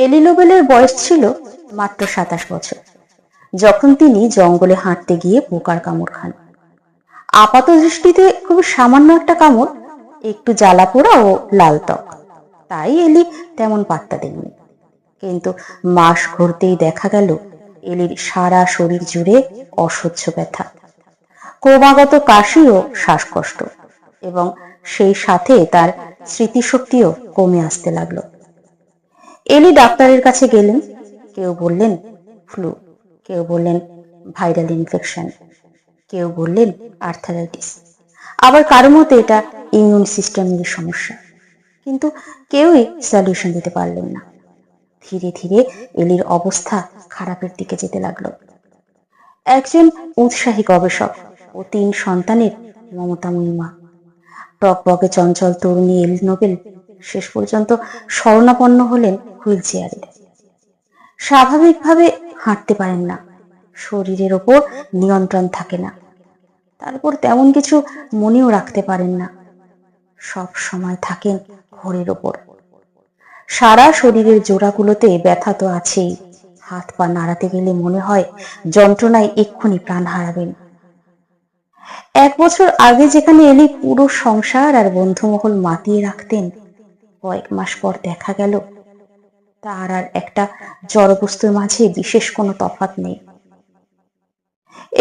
এলি নোবেলের বয়স ছিল মাত্র সাতাশ বছর, যখন তিনি জঙ্গলে হাঁটতে গিয়ে পোকার কামড় খান। আপাত দৃষ্টিতে খুব সামান্য একটা কামড়, একটু জ্বালা পোড়া ও লাল ত্বক। তাই এলি তেমন পাত্তা দেননি। কিন্তু মাস ঘুরতেই দেখা গেল এলির সারা শরীর জুড়ে অসহ্য ব্যথা, ক্রমাগত কাশি ও শ্বাসকষ্ট, এবং সেই সাথে তার স্মৃতিশক্তিও কমে আসতে লাগল। এলি ডাক্তারের কাছে গেলেন। কেউ বললেন, ফ্লু। কেউ বললেন, ভাইরাল ইনফেকশন। কেউ বললেন, আর্থারাইটিস। আবার কারও মতে এটা ইমিউন সিস্টেমের সমস্যা। কিন্তু কেউই সলিউশন দিতে পারলেন না। ধীরে ধীরে এলির অবস্থা খারাপের দিকে যেতে লাগল। একজন উৎসাহী গবেষক ও তিন সন্তানের মমতাময়ী মা। টকবকে চঞ্চল তরুণী এলি নোবেল শেষ পর্যন্ত শরণাপন্ন হলেন হুইল চেয়ারে। স্বাভাবিকভাবে হাঁটতে পারেন না। শরীরের ওপর নিয়ন্ত্রণ থাকে না। তারপর তেমন কিছু মনেও রাখতে পারেন না। সব সময় থাকেন ঘোরের ওপর। সারা শরীরের জোড়াগুলোতে ব্যথা তো আছেই। হাত পা নাড়াতে গেলে মনে হয় যন্ত্রণায় এক্ষুনি প্রাণ হারাবেন। এক বছর আগে যেখানে এলি পুরো সংসার আর বন্ধুমহল মাতিয়ে রাখতেন কয়েক মাস পর দেখা গেল, তার আর একটা জড়বস্তুর মাঝে বিশেষ কোনো তফাৎ নেই।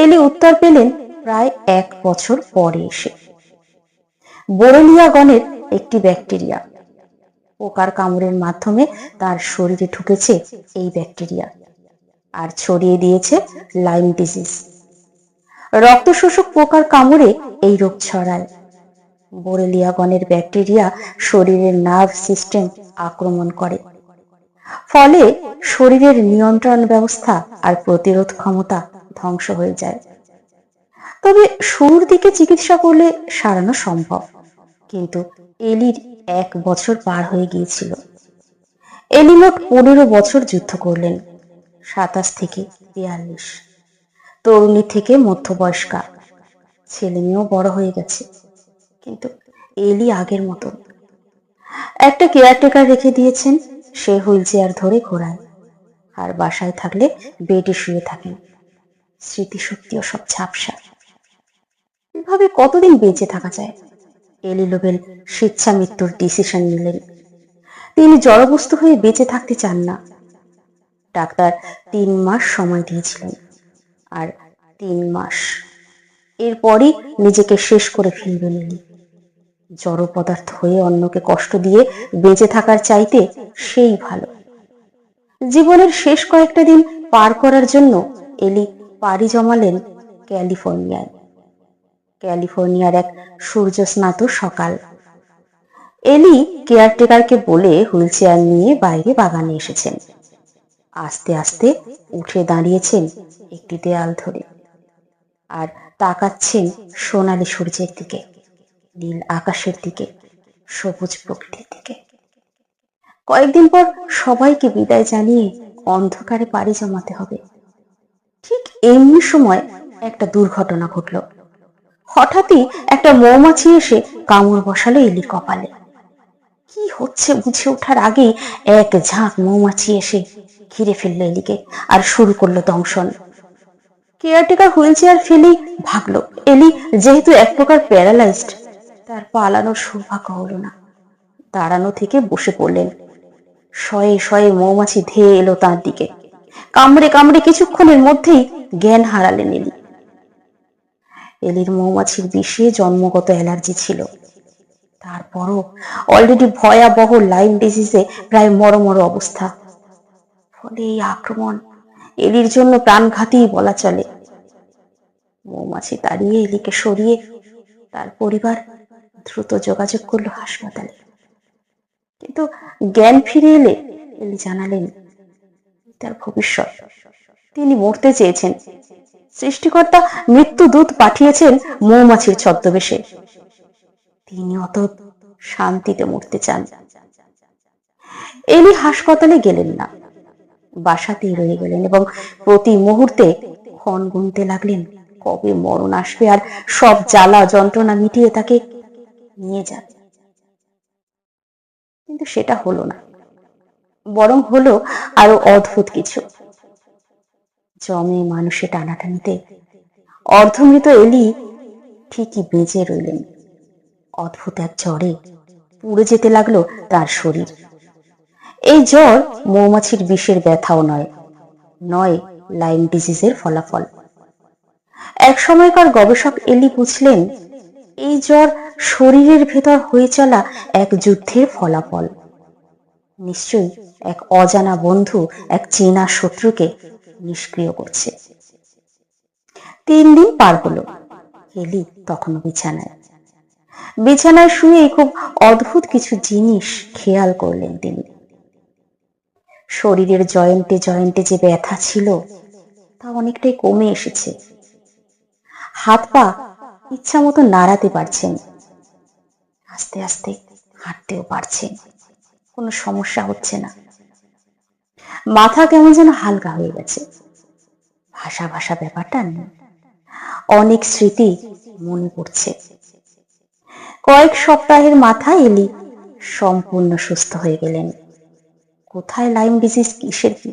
এলি উত্তর পেলেন, প্রায় এক বছর পরে এসে। বোরেলিয়া গণের একটি ব্যাকটেরিয়া। পোকার কামড়ের মাধ্যমে তার শরীরে ঢুকেছে এই ব্যাকটেরিয়া আর ছড়িয়ে দিয়েছে লাইম ডিজিজ রক্ত শোষক পোকার কামড়ে এই রোগ ছড়ায়। বোরেলিয়া গণের ব্যাকটেরিয়া শরীরের নার্ভ সিস্টেম আক্রমণ করে। ফলে শরীরের নিয়ন্ত্রণ ব্যবস্থা আর প্রতিরোধ ক্ষমতা ধ্বংস হয়ে যায়। তবে শুরুর দিকে চিকিৎসা করলে সারানো সম্ভব, কিন্তু এলির এক বছর পার হয়ে গিয়েছিল। এলি মোট পনেরো বছর যুদ্ধ করলেন, সাতাশ থেকে বিয়াল্লিশ। তরুণী থেকে মধ্যবয়স্কা। ছেলে মেয়েও বড় হয়ে গেছে। কিন্তু এলি আগের মতো। একটা কেয়ারটেকার রেখে দিয়েছেন, সে হুইল চেয়ার ধরে ঘোরায়। আর বাসায় থাকলে বেডে শুয়ে থাকেন। স্মৃতিশক্তিও সব ঝাপসা। এভাবে কতদিন বেঁচে থাকা যায়? এলিলোবেল স্বেচ্ছা মৃত্যুর ডিসিশন নিলেন। তিনি জড়বস্তু হয়ে বেঁচে থাকতে চান না। ডাক্তার তিন মাস সময় দিয়েছিলেন। আর তিন মাস। এরপরই নিজেকে শেষ করে ফেলবেন এলি। জড় পদার্থ হয়ে অন্যকে কষ্ট দিয়ে বেঁচে থাকার চাইতে সেই ভালো। জীবনের শেষ কয়েকটা দিন পার করার জন্য এলি পাড়ি জমালেন ক্যালিফোর্নিয়ায়। ক্যালিফোর্নিয়ার এক সূর্য সূর্যস্নাত সকাল। এলি কেয়ারটেকারকে বলে হুইল চেয়ার নিয়ে বাইরে বাগানে এসেছেন। আস্তে আস্তে উঠে দাঁড়িয়েছেন একটি দেয়াল ধরে। আর তাকাচ্ছেন সোনালি সূর্যের দিকে। নীল আকাশের দিকে, সবুজ প্রকৃতির দিকে। কয়েকদিন পর সবাইকে বিদায় জানিয়ে অন্ধকারে পাড়ি জমাতে হবে। ঠিক এমনি সময় একটা দুর্ঘটনা ঘটল। হঠাৎই একটা মৌমাছি এসে কামড় বসালো এলি কপালে। কি হচ্ছে বুঝে ওঠার আগেই এক ঝাঁক মৌমাছি এসে ঘিরে ফেলল এলিকে আর শুরু করল দংশন। কেয়ারটেকার হুইল চেয়ার ফেলেই ভাগলো। এলি যেহেতু এক প্রকার প্যারালাইজড তার পালানোর সৌভাগ্য হলো না। দাঁড়ানো থেকে বসে পড়লেন। শয়ে শয়ে মৌমাছি ধেয়ে এলো তার দিকে। কামড়ে কামড়ে কিছুক্ষণের মধ্যেই জ্ঞান হারালেন এলি। এলির মৌমাছির বিষে জন্মগত অ্যালার্জি ছিল। তারপরও অলরেডি ভয়াবহ লাইম ডিজিজে প্রায় মরমর অবস্থা। ফলে এই আক্রমণ এলির জন্য প্রাণঘাতী বলা চলে। মৌমাছি তাড়িয়ে এলিকে সরিয়ে তার পরিবার দ্রুত যোগাযোগ করল হাসপাতালে। কিন্তু জ্ঞান ফিরে এলে এলি জানালেন, তার ভবিষ্যৎ। তিনি মরতে চেয়েছেন। সৃষ্টিকর্তা মৃত্যু দূত পাঠিয়েছেন মৌমাছির ছদ্মবেশে। তিনি অত শান্তিতে মরতে চান। এলি হাসপাতালে গেলেন না। বাসাতেই রয়ে গেলেন এবং প্রতি মুহূর্তে ক্ষণ গুনতে লাগলেন, কবে মরণ আসবে আর সব জ্বালা যন্ত্রণা মিটিয়ে তাকে নিয়ে যাবে। কিন্তু সেটা হলো না। বরং হলো আরও অদ্ভুত কিছু। জমে মানুষে টানাটানিতে অর্ধমৃত এলি ঠিকই বেঁচে রইলেন। অদ্ভুত এক জ্বরে পুড়ে যেতে লাগল তার শরীর। এই জ্বর মৌমাছির বিষের ব্যথাও নয় নয় লাইম ডিজিজের ফলাফল। এক সময়কার গবেষক এলি বুঝলেন, এই জ্বর শরীরের ভেতর হয়ে চলা এক যুদ্ধের ফলাফল। নিশ্চয়ই এক অজানা বন্ধু এক চেনা শত্রুকে নিষ্ক্রিয় করছে। তিন দিন পার হলো। এলি তখনও বিছানায়। বিছানায় শুয়ে খুব অদ্ভুত কিছু জিনিস খেয়াল করলেন তিনি। শরীরের জয়েন্টে জয়েন্টে যে ব্যথা ছিল, তা অনেকটাই কমে এসেছে। হাত পা ইচ্ছা মতো নাড়াতে পারছেন। আস্তে আস্তে হাঁটতেও পারছেন কোনো সমস্যা হচ্ছে না। মাথা কেমন যেন হালকা হয়ে গেছে। ভাষা ভাষা ব্যাপারটা নেই অনেক স্মৃতি মনে পড়ছে। কয়েক সপ্তাহের মাথায় এলি সম্পূর্ণ সুস্থ হয়ে গেলেন। কোথায় লাইম ডিজিজ কিসের কি?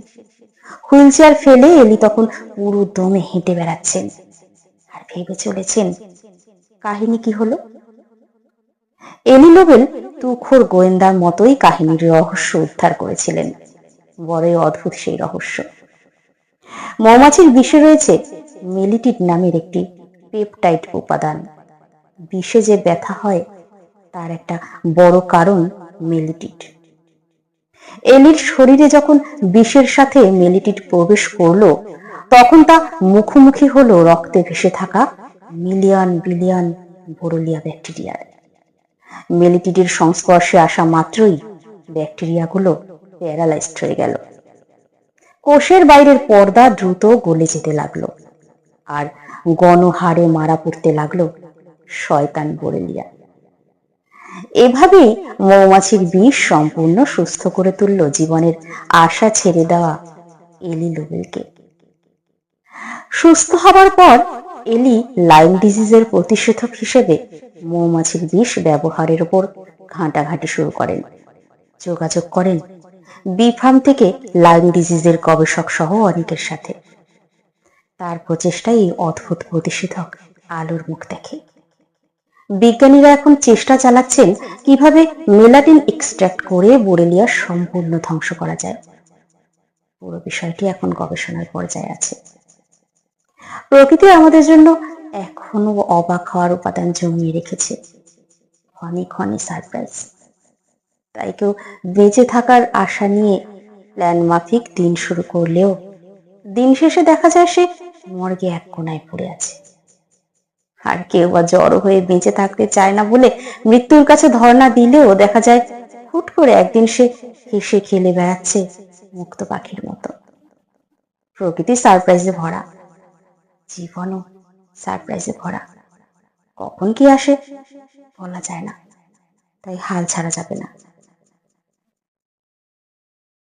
হুইল চেয়ার ফেলে এলি তখন পুরো দমে হেঁটে বেড়াচ্ছেন। আর ভেবে চলেছেন কাহিনী কি হলো? এলি লোবেল তুখোর গোয়েন্দার মতোই কাহিনীর রহস্য উদ্ধার করেছিলেন। বড়ই অদ্ভুত সেই রহস্য। মৌমাছির বিষে রয়েছে মেলিটিড নামের একটি পেপটাইড উপাদান। বিষে যে ব্যথা হয়, তার একটা বড় কারণ মেলিটিড। এলির শরীরে যখন বিষের সাথে মেলিটিড প্রবেশ করল, তখন তা মুখোমুখি হলো রক্তে ভেসে থাকা মিলিয়ন বিলিয়ন বোরোলিয়া ব্যাকটেরিয়ার। মেলিটিডের সংস্পর্শে আসা মাত্রই ব্যাকটেরিয়াগুলো প্যারালাইজড হয়ে গেল। কোষের বাইরের পর্দা দ্রুত গলে যেতে লাগল আর গণহারে মারা পড়তে লাগল শয়তান বোরেলিয়া। এভাবেই মৌমাছির বিষ সম্পূর্ণ সুস্থ করে তুলল জীবনের আশা ছেড়ে দেওয়া এলি লোবেলকে সুস্থ হবার পর এলি লাইম ডিজিজের প্রতিষেধক হিসেবে মৌমাছির বিষ ব্যবহারের উপর ঘাঁটাঘাঁটি শুরু করেন। যোগাযোগ করেন বিফার্ম থেকে লাইম ডিজিজের গবেষক সহ অনেকের সাথে। তার প্রচেষ্টায় এই অদ্ভুত প্রতিষেধক আলোর মুখ দেখে। বিজ্ঞানীরা এখন চেষ্টা চালাচ্ছেন কীভাবে মেলাটিন এক্সট্রাক্ট করে বোরেলিয়া সম্পূর্ণ ধ্বংস করা যায়। পুরো বিষয়টি এখন গবেষণার পর্যায়ে আছে। প্রকৃতি আমাদের জন্য এখনও অবাক হওয়ার উপাদান জমিয়ে রেখেছে। ক্ষণে ক্ষণে সারপ্রাইজ তাই কেউ বেঁচে থাকার আশা নিয়ে প্ল্যান মাফিক দিন শুরু করলেও দিন শেষে দেখা যায় সে মর্গে এক কোনায় পড়ে আছে। আর কেউ বা জড়ো হয়ে বেঁচে থাকতে চায় না বলে মৃত্যুর কাছে ধর্ণা দিলেও দেখা যায় হুট করে একদিন সে হেসে খেলে বেড়াচ্ছে মুক্ত পাখির মতো। প্রকৃতি সারপ্রাইজে ভরা। জীবনও সারপ্রাইজে ভরা। কখন কি আসে? বলা যায় না। তাই হাল ছাড়া যাবে না।